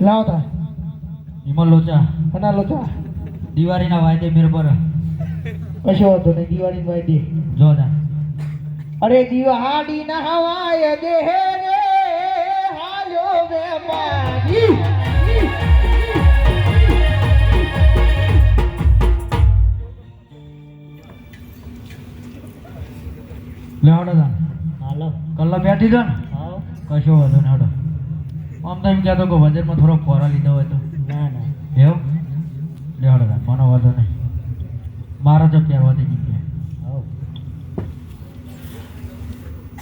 લાવતા વિમલ લોચા. કના લોચા. દિવાળીના વાયદે મેર પર. કશો વાંધો નહીં દિવાળીના વાયદે. જોતા અરે દિવાળી ના હવાય દે રે હાલો વેપારી. લે હડો તા હાલો. કલ્લા બેઠી ને. કશો વાંધો નહીં હડો. આમ તો એમ કહેતો કે વજનમાં થોડો ખોરા લીધો હોય તો. ના ના. એવું? લે હડો તા મને વાંધો નહીં. મારા જો પહેરવા દે આવો.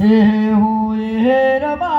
હે હું હે રબારી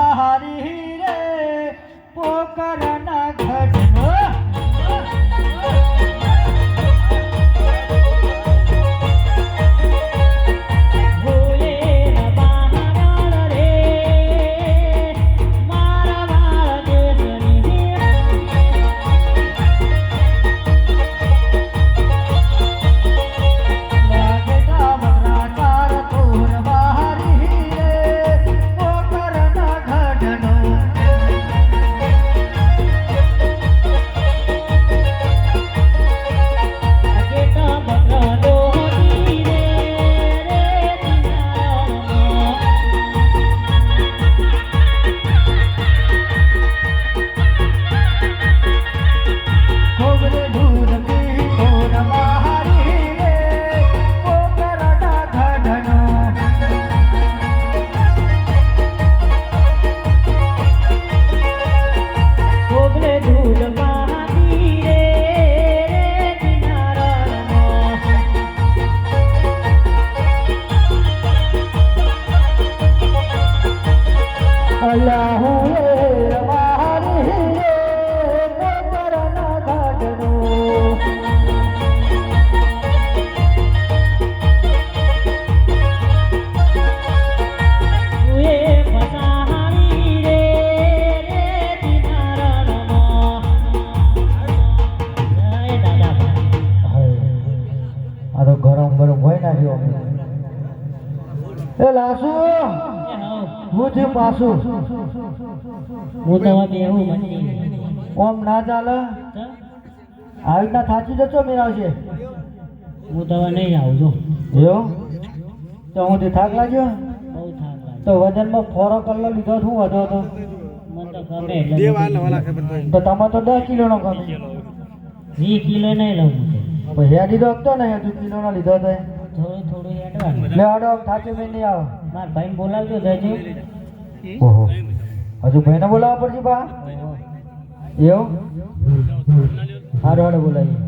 નાખ્યો એ લાસુ હું છે પાછું. હું તો બેહું મંડી ઓમ ના ચાલે. આવી રીતના થાચી જશો છે હું તો નહીં આવું જો. એવું? તો હું તે થાક લાગ્યો? બહુ થાક લાગે તો વજનમાં ફોરો કલ્લો લીધો શું વધો હતો? તો તો તમે તો દસ કિલોનો ગમે વીસ કિલો નહીં લઉં પછી હેડી તો હકતો ને હજુ કિલોનો લીધો તો. થોડું થોડું હેડવાનું લે આડો થાચી મેં નહીં આવો. મારા ભાઈને બોલાવજો જજો. ઓહો. હજુ ભાઈને બોલાવવા પડશે બા? એવું? હારું હાડો બોલાવીએ.